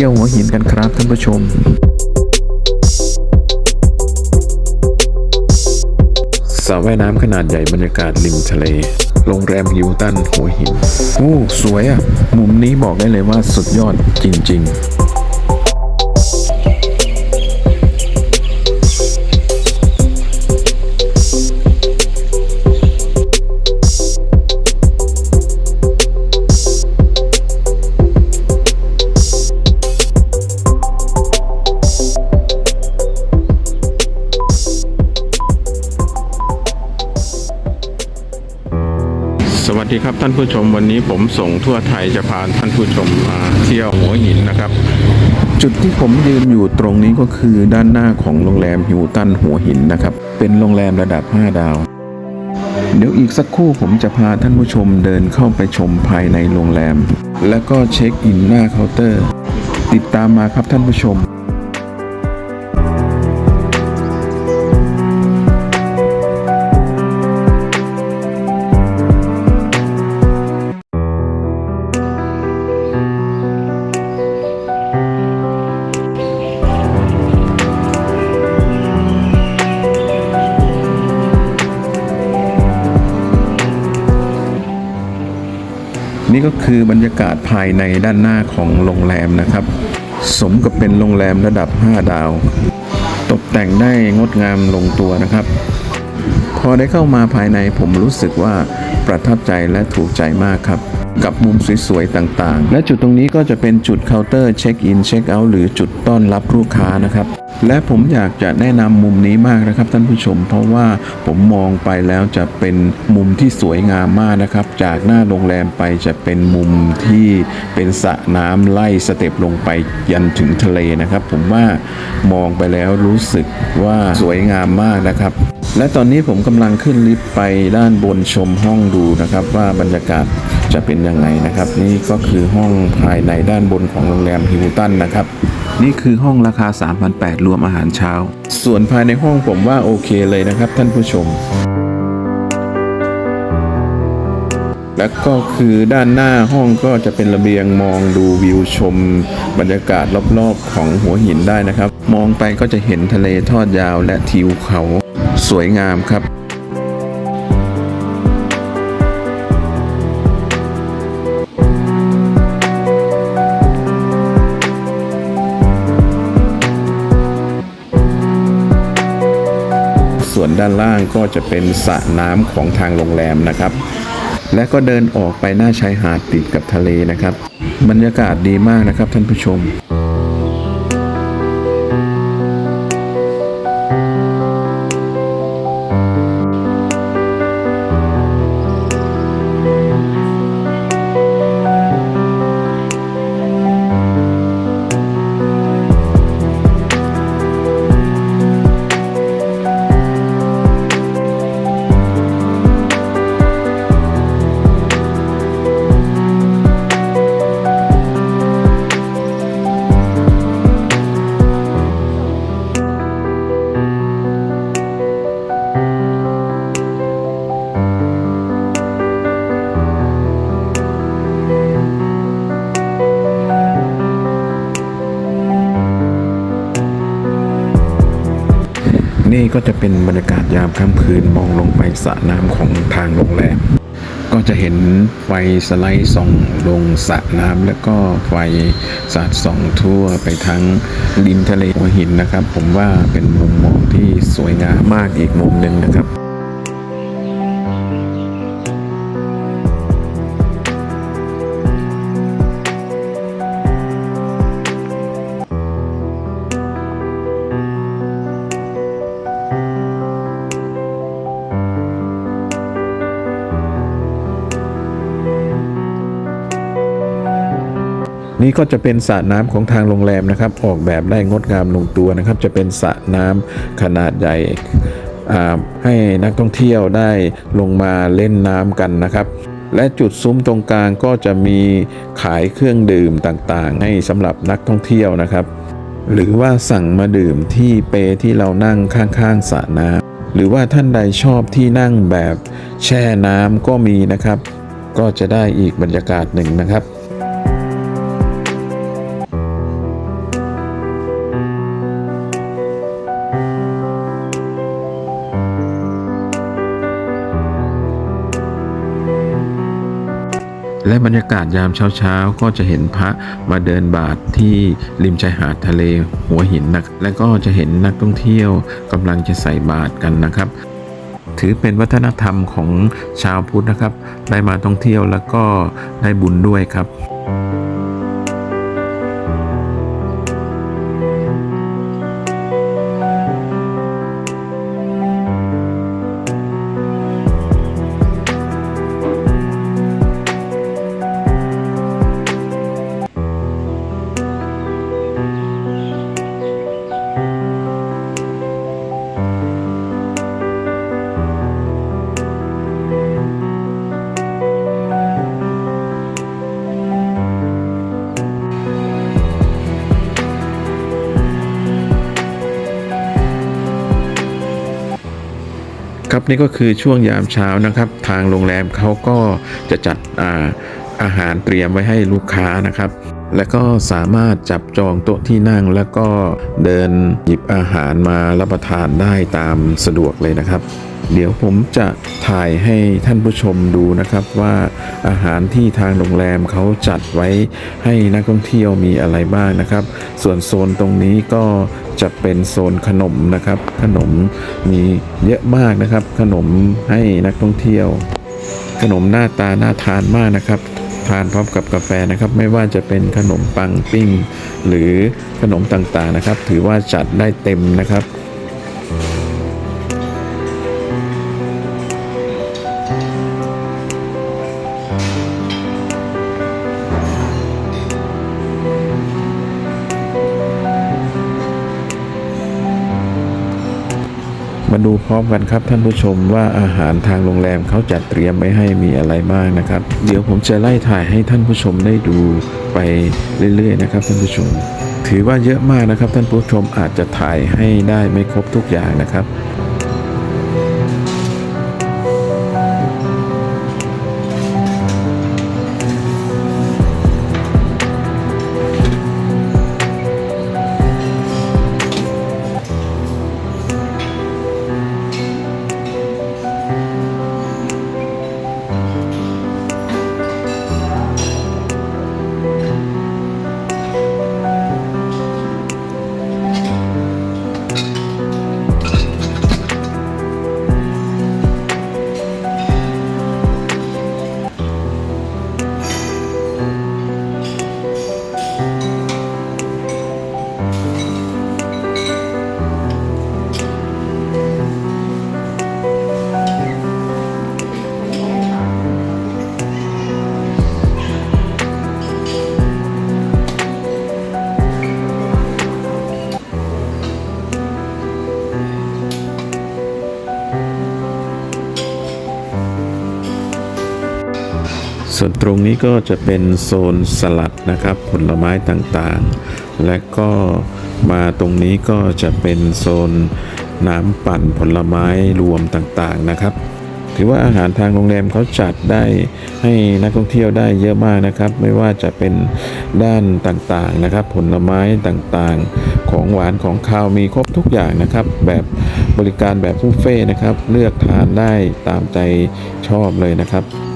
ที่ยวหัวหินกันครับท่านผู้ชม สระว่ายน้ำขนาดใหญ่บรรยากาศริมทะเล โรงแรมฮิวตันหัวหิน โอ้ สวยอะ่ะ มุมนี้บอกได้เลยว่าสุดยอดจริง ๆ ดีครับท่านผู้ชมวันนี้ผมส่งทั่วไทยจะพาท่านผู้ชมมาเที่ยวหัวหินนะครับ จุดที่ผมยืนอยู่ตรงนี้ก็คือด้านหน้าของโรงแรมฮิวตันหัวหินนะครับ เป็นโรงแรมระดับ 5 ดาว เดี๋ยวอีกสักครู่ผมจะพาท่านผู้ชมเดินเข้าไปชมภายในโรงแรม แล้วก็เช็คอินหน้าเคาน์เตอร์ ติดตามมาครับท่านผู้ชม นี่ก็คือบรรยากาศภายในด้านหน้าของโรงแรมนะครับ สมกับเป็นโรงแรมระดับ 5 ดาว ตกแต่งได้งดงามลงตัวนะครับ พอได้เข้ามาภายในผมรู้สึกว่าประทับใจและถูกใจมากครับ กับมุมสวยๆต่างๆ และจุดตรงนี้ก็จะเป็นจุดเคาน์เตอร์เช็คอินเช็คเอาท์หรือจุดต้อนรับลูกค้านะครับ และผมอยากจะแนะนำมุมนี้มากนะครับท่านผู้ชม เพราะว่าผมมองไปแล้วจะเป็นมุมที่สวยงามมากนะครับ จากหน้าโรงแรมไปจะเป็นมุมที่เป็นสระน้ำไล่สเต็ปลงไปยันถึงทะเลนะครับ ผมว่ามองไปแล้วรู้สึกว่าสวยงามมากนะครับ และตอนนี้ผมกำลังขึ้นลิฟต์ไปด้านบนชมห้องดูนะครับ ว่าบรรยากาศจะเป็นยังไงนะครับ นี่ก็คือห้องภายในด้านบนของโรงแรมฮิลตันนะครับ นี่คือห้องราคา 3,800 รวมอาหารเช้า ส่วนภายในห้องผมว่าโอเคเลยนะครับท่านผู้ชม และก็คือด้านหน้าห้องก็จะเป็นระเบียงมองดูวิวชม บรรยากาศรอบๆของหัวหินได้นะครับ มองไปก็จะเห็นทะเลทอดยาวและทิวเขา สวยงามครับ ส่วนด้านล่างก็จะเป็นสระน้ำของทางโรงแรมนะครับ และก็เดินออกไปหน้าชายหาดติดกับทะเลนะครับ บรรยากาศดีมากนะครับท่านผู้ชม นี้ก็จะเป็นบรรยากาศยามค่ำคืนมองลงไปสระน้ำของทางโรงแรม ก็จะเห็นไฟสไลด์ส่องลงสระน้ำแล้วก็ไฟสาดส่องทั่วไปทั้งริมทะเลหัวหินนะครับ ผมว่าเป็นมุมมองที่สวยงามมากอีกมุมหนึ่งนะครับ นี่ก็จะเป็นสระน้ำของทางโรงแรมนะครับ ออกแบบได้งดงามลงตัวนะครับ จะเป็นสระน้ำขนาดใหญ่ให้นักท่องเที่ยวได้ลงมาเล่นน้ำกันนะครับ และจุดซุ้มตรงกลางก็จะมีขายเครื่องดื่มต่างๆ ให้สำหรับนักท่องเที่ยวนะครับ หรือว่าสั่งมาดื่มที่เปที่เรานั่งข้างๆสระน้ำหรือว่าท่านใดชอบที่นั่งแบบแช่น้ำก็มีนะครับ ก็จะได้อีกบรรยากาศหนึ่งนะครับ และบรรยากาศยามเช้าๆ ก็จะเห็นพระมาเดินบาทที่ริมชายหาดทะเลหัวหินนะและก็จะเห็นนักท่องเที่ยวกำลังจะใส่บาตรกันนะครับถือเป็นวัฒนธรรมของชาวพุทธนะครับ ได้มาท่องเที่ยวแล้วก็ได้บุญด้วยครับ ครับนี่ก็คือช่วงยามเช้านะครับ ทางโรงแรมเขาก็จะจัดอาอาหารเตรียมไว้ให้ลูกค้านะครับและก็สามารถจับจองโต๊ะที่นั่ง แล้วก็เดินหยิบอาหารมารับประทานได้ตามสะดวกเลยนะครับ เดี๋ยวผมจะถ่ายให้ท่านผู้ชมดูนะครับว่าอาหารที่ทางโรงแรมเขาจัดไว้ให้นักท่องเที่ยวมีอะไรบ้างนะครับ ส่วนโซนตรงนี้ก็จะเป็นโซนขนมนะครับ ขนมมีเยอะมากนะครับ ขนมให้นักท่องเที่ยว ขนมหน้าตาน่าทานมากนะครับทานพร้อมกับกาแฟนะครับ ไม่ว่าจะเป็นขนมปังปิ้ง หรือขนมต่างๆนะครับ ถือว่าจัดได้เต็มนะครับ มาดูพร้อมกันครับท่านผู้ชมว่าอาหารทางโรงแรมเขาจัดเตรียมไว้ให้มีอะไรบ้างนะครับ เดี๋ยวผมจะไล่ถ่ายให้ท่านผู้ชมได้ดูไปเรื่อยๆนะครับท่านผู้ชม ถือว่าเยอะมากนะครับท่านผู้ชมอาจจะถ่ายให้ได้ไม่ครบทุกอย่างนะครับ ตรงนี้ก็จะเป็นโซนสลัดนะครับ ผลไม้ต่างๆ และก็มาตรงนี้ก็จะเป็นโซนน้ำปั่นผลไม้รวมต่างๆนะครับ ถือว่าอาหารทางโรงแรมเขาจัดได้ให้นักท่องเที่ยวได้เยอะมากนะครับ ไม่ว่าจะเป็นด้านต่างๆนะครับ ผลไม้ต่างๆ ของหวานของคาวมีครบทุกอย่างนะครับ แบบบริการแบบบุฟเฟ่นะครับ เลือกทานได้ตามใจชอบเลยนะครับ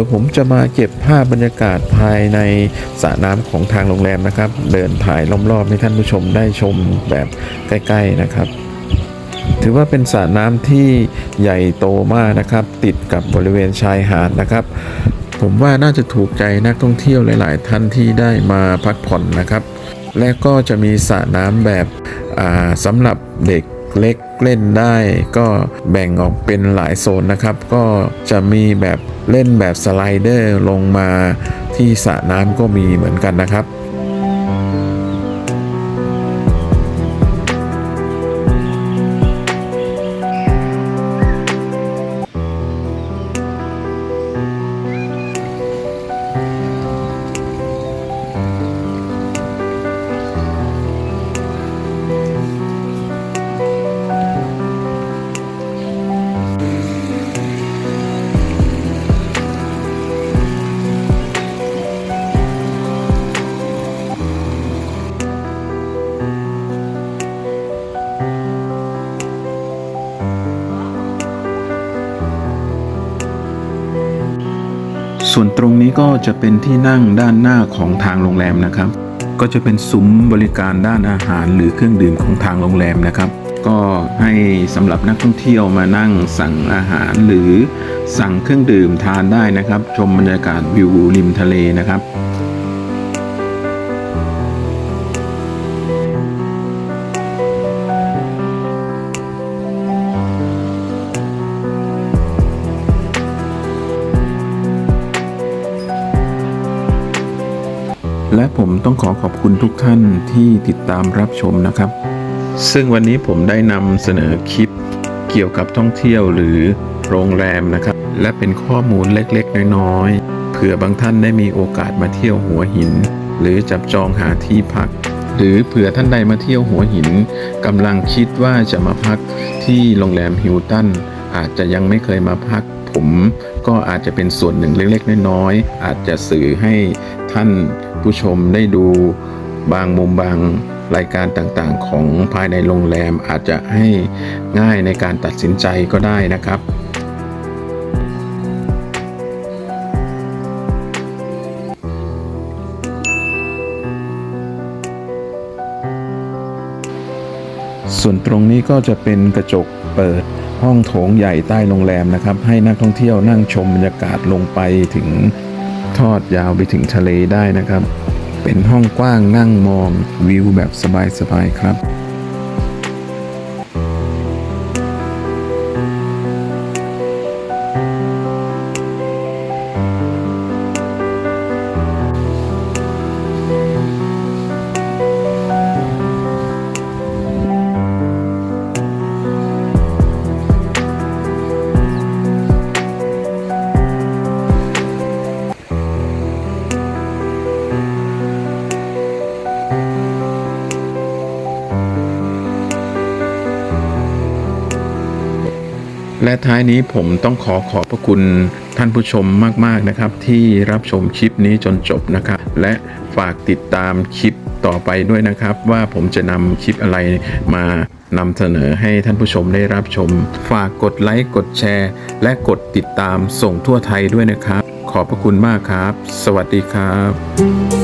ดี๋ยวผมจะมาเก็บภาพบรรยากาศภายในสระน้ำของทางโรงแรมนะครับ เดินถ่ายรอบๆให้ท่านผู้ชมได้ชมแบบใกล้ๆนะครับ ถือว่าเป็นสระน้ำที่ใหญ่โตมากนะครับ ติดกับบริเวณชายหาดนะครับ ผมว่าน่าจะถูกใจนักท่องเที่ยวหลาย ๆ ท่านที่ได้มาพักผ่อนนะครับ และก็จะมีสระน้ำแบบอ่าสำหรับเด็ก เล็กเล่นได้ก็แบ่งออกเป็นหลายโซนนะครับ ก็จะมีแบบเล่นแบบสไลเดอร์ลงมาที่สระน้ำก็มีเหมือนกันนะครับ ส่วนตรงนี้ก็จะเป็นที่นั่งด้านหน้าของทางโรงแรมนะครับ ก็จะเป็นซุ้มบริการด้านอาหารหรือเครื่องดื่มของทางโรงแรมนะครับ ก็ให้สำหรับนักท่องเที่ยวมานั่งสั่งอาหารหรือสั่งเครื่องดื่มทานได้นะครับ ชมบรรยากาศวิวริมทะเลนะครับ และผมต้องขอขอบคุณทุกท่านที่ติดตามรับชมนะครับ ซึ่งวันนี้ผมได้นำเสนอคลิปเกี่ยวกับท่องเที่ยวหรือโรงแรมนะครับ และเป็นข้อมูลเล็กๆ น้อยๆเผื่อบางท่านได้มีโอกาสมาเที่ยวหัวหิน หรือจับจองหาที่พัก หรือเผื่อท่านใดมาเที่ยวหัวหินกำลังคิดว่าจะมาพักที่โรงแรมฮิลตันอาจจะยังไม่เคยมาพัก ผมก็อาจจะเป็นส่วนหนึ่งเล็กๆน้อยๆอาจจะสื่อให้ท่านผู้ชมได้ดูบางมุมบางรายการต่างๆ ของภายในโรงแรมอาจจะให้ง่ายในการตัดสินใจก็ได้นะครับส่วนตรงนี้ก็จะเป็นกระจกเปิด ห้องโถงใหญ่ใต้โรงแรมนะครับ ให้นักท่องเที่ยวนั่งชมบรรยากาศลงไปถึงทอดยาวไปถึงทะเลได้นะครับ เป็นห้องกว้างนั่งมองวิวแบบสบายๆครับ และท้ายนี้ผมต้องขอขอบพระคุณท่านผู้ชมมาก ๆ นะครับ ที่รับชมคลิปนี้จนจบนะครับ และฝากติดตามคลิปต่อไปด้วยนะครับ ว่าผมจะนำคลิปอะไรมานำเสนอให้ท่านผู้ชมได้รับชม ฝากกดไลค์กดแชร์ และกดติดตามส่งทั่วไทยด้วยนะครับ ขอบพระคุณมากครับ สวัสดีครับ